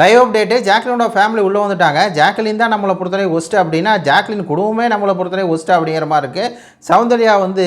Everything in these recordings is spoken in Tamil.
லைவ் அப்டேட்டு ஜாக்லினோட ஃபேமிலி உள்ளே வந்துட்டாங்க. ஜாக்லின் தான் நம்மளை பொறுத்தவரை ஒஸ்ட் அப்படின்னா ஜாக்லின் குடும்பமே நம்மளை பொறுத்தவரை ஒஸ்ட் அப்படிங்கிற மாதிரி இருக்குது சௌந்தர்யா வந்து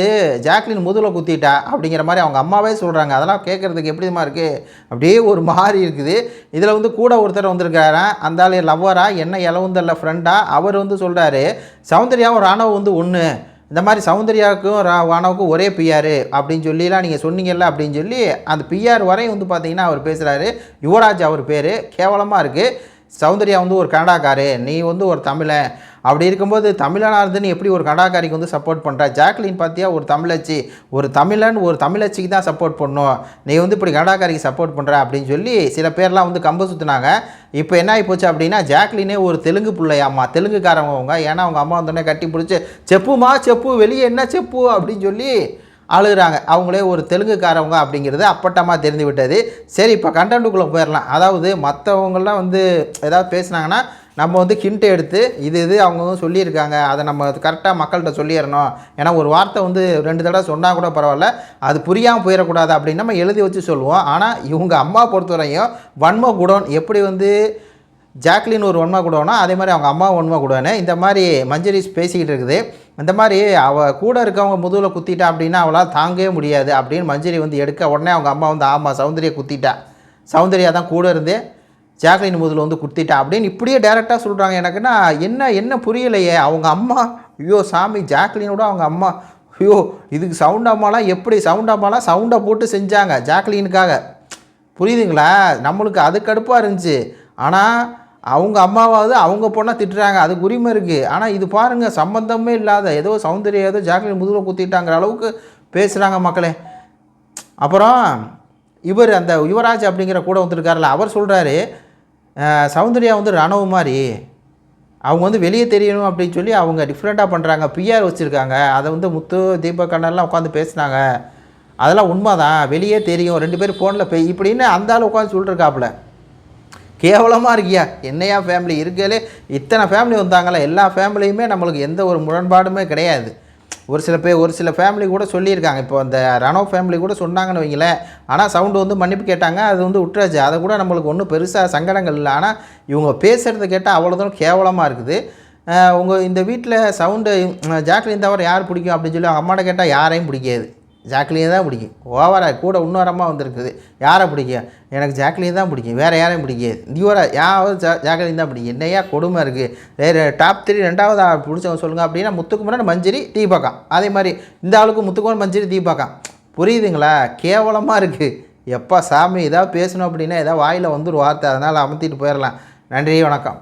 ஜாக்லின் முதுகில் குத்திட்டா அப்படிங்கிற மாதிரி அவங்க அம்மாவே சொல்கிறாங்க அதெல்லாம் கேட்குறதுக்கு எப்படிமா இருக்குது அப்படியே ஒரு மாதிரி இருக்குது. இதில் வந்து கூட ஒருத்தர் வந்திருக்காரு? அந்த ஆள் லவ்வரா என்ன இலவுந்தல்ல ஃப்ரெண்டா அவர் வந்து சொல்கிறாரு சௌந்தர்யாவும் ராணுவம் வந்து ஒன்று இந்த மாதிரி சௌந்தர்யாவுக்கும் ரா- வானவுக்கும் ஒரே பிஆர் அப்படின்னு சொல்லிலாம் நீங்கள் சொன்னீங்கல்ல அப்படின்னு சொல்லி அந்த பிஆர் வரையும் வந்து பார்த்தீங்கன்னா அவர் பேசுகிறாரு யுவராஜ் அவர் பேர். கேவலமாக இருக்குது சௌந்தர்யா வந்து ஒரு கனடாக்காரு நீ வந்து ஒரு தமிழன். அப்படி இருக்கும்போது தமிழனாக இருந்து நீ எப்படி ஒரு கனடாக்காரிக்கு வந்து சப்போர்ட் பண்ணுற ஜாக்லின் பார்த்தியா ஒரு தமிழச்சி. ஒரு தமிழன் ஒரு தமிழச்சிக்கு தான் சப்போர்ட் பண்ணும். நீ வந்து இப்படி கனடாக்காரிக்கு சப்போர்ட் பண்ணுற அப்படின்னு சொல்லி சில பேர்லாம் வந்து கம்பு சுற்றுனாங்க இப்போ என்ன ஆகி போச்சு அப்படின்னா ஜாக்லினே ஒரு தெலுங்கு பிள்ளையாம்மா தெலுங்குக்காரவங்க அவங்க. ஏன்னா அவங்க அம்மா வந்தோடனே கட்டி பிடிச்சி செப்புமா செப்பு வெளியே என்ன செப்பு? அப்படின்னு சொல்லி அழுகிறாங்க. அவங்களே ஒரு தெலுங்குக்காரவங்க அப்படிங்கிறது அப்பட்டமாக தெரிந்து விட்டது. சரி இப்போ கண்டென்ட்டுக்குள்ளே போயிடலாம் அதாவது மற்றவங்களாம் வந்து ஏதாவது பேசுனாங்கன்னா நம்ம வந்து ஹிண்ட் எடுத்து இது இது அவங்க வந்து சொல்லியிருக்காங்க. அதை நம்ம கரெக்டாக மக்கள்கிட்ட சொல்லிடணும் ஏன்னா ஒரு வார்த்தை வந்து ரெண்டு தடவை சொன்னால் கூட பரவாயில்ல. அது புரியாமல் போயிடக்கூடாது அப்படின்னு நம்ம எழுதி வச்சு சொல்லுவோம். ஆனால் இவங்க அம்மா பொறுத்தவரையும் வன்ம குடோன் எப்படி வந்து ஜாக்லின் ஒரு ஒன்மை கூடனா அதே மாதிரி அவங்க அம்மா ஒன்மை கொடுவானே? இந்த மாதிரி மஞ்சரிஸ் பேசிக்கிட்டு இருக்குது. இந்த மாதிரி அவள் கூட இருக்கவங்க முதுகில் குத்திட்டா அப்படின்னா அவளால் தாங்கவே முடியாது அப்படின்னு மஞ்சரி வந்து எடுக்க உடனே அவங்க அம்மா வந்து ஆமாம் சௌந்தர்யா குத்திட்டா. சௌந்தர்யா தான் கூட இருந்து ஜாக்லின் முதுகில் வந்து குத்திட்டா. அப்படின்னு இப்படியே டேரெக்டாக சொல்கிறாங்க எனக்குன்னா என்ன என்ன புரியலையே? அவங்க அம்மா ஐயோ சாமி ஜாக்லினோட அவங்க அம்மா. ஐயோ இதுக்கு சவுண்ட் அம்மாலாம் எப்படி? சவுண்ட் அம்மாலாம் சவுண்டை போட்டு செஞ்சாங்க ஜாக்லினுக்காக. புரியுதுங்களா? நம்மளுக்கு அது கடுப்பாக இருந்துச்சு. ஆனால் அவங்க அம்மாவாவது அவங்க பொண்ணை திட்டுறாங்க. அதுக்கு உரிமை இருக்குது ஆனால் இது பாருங்கள் சம்மந்தமே இல்லாத ஏதோ சௌந்தர்யா ஏதோ ஜாக்லின் முதுகில் குத்திட்டாங்கிற அளவுக்கு பேசுகிறாங்க மக்களே. அப்புறம் இவர் அந்த யுவராஜ் அப்படிங்கிற கூட வந்துருக்காருல அவர் சொல்கிறாரு சௌந்தர்யா வந்து ரணவு மாதிரி. அவங்க வந்து வெளியே தெரியணும் அப்படின்னு சொல்லி அவங்க டிஃப்ரெண்ட்டாக பண்ணுறாங்க பிஆர் வச்சுருக்காங்க. அதை வந்து முத்து தீபக் கண்ணன்லாம் உட்காந்து பேசுனாங்க. அதெல்லாம் உண்மை தான் வெளியே தெரியும். ரெண்டு பேரும் ஃபோனில் பே இப்படின்னு அந்த ஆள் உட்காந்து சொல்லிருக்காப்புல. கேவலமாக இருக்கியா? என்னையா ஃபேமிலி இருக்கலே இத்தனை ஃபேமிலி வந்தாங்களே? எல்லா ஃபேமிலியுமே நம்மளுக்கு எந்த ஒரு முரண்பாடுமே கிடையாது. ஒரு சில பேர் ஒரு சில ஃபேமிலி கூட சொல்லியிருக்காங்க. இப்போ அந்த ரணோ ஃபேமிலி கூட சொன்னாங்கன்னு வைங்களேன். ஆனால் சவுண்டு வந்து மன்னிப்பு கேட்டாங்க. அது வந்து விட்டுறாச்சு அதை கூட நம்மளுக்கு ஒன்றும் பெருசாக சங்கடங்கள் இல்லை. ஆனால் இவங்க பேசுகிறத கேட்டால் அவ்வளோதான் கேவலமாக இருக்குது. உங்கள் இந்த வீட்டில் சவுண்டு ஜாக்லின் தவிர யார் பிடிக்கும் அப்படின்னு சொல்லி அவங்க அம்மாட்ட கேட்டால் யாரையும் பிடிக்காது. ஜாக்லியை தான் பிடிக்கும். ஓவராக கூட இன்னொரமாக வந்திருக்குது. யாரை பிடிக்கும்? எனக்கு ஜாக்லியை தான் பிடிக்கும். வேறு யாரையும் பிடிக்காது இவரை யாவது ஜா ஜாக்லின் தான் பிடிக்கும். என்னையா கொடுமை இருக்குது வேறு டாப் த்ரீ ரெண்டாவது ஆள் பிடிச்சவங்க சொல்லுங்கள் அப்படின்னா முத்துக்குமரன் மஞ்சரி தீபகம் அதே மாதிரி இந்த ஆளுக்கு முத்துக்குமரன் மஞ்சரி தீபகம் புரியுதுங்களா? கேவலமாக இருக்குது எப்போ சாமி ஏதாவது பேசணும் அப்படின்னா ஏதாவது வாயில் வந்துடும் வார்த்தை. அதனால் அமர்த்திட்டு போயிடலாம். நன்றி வணக்கம்.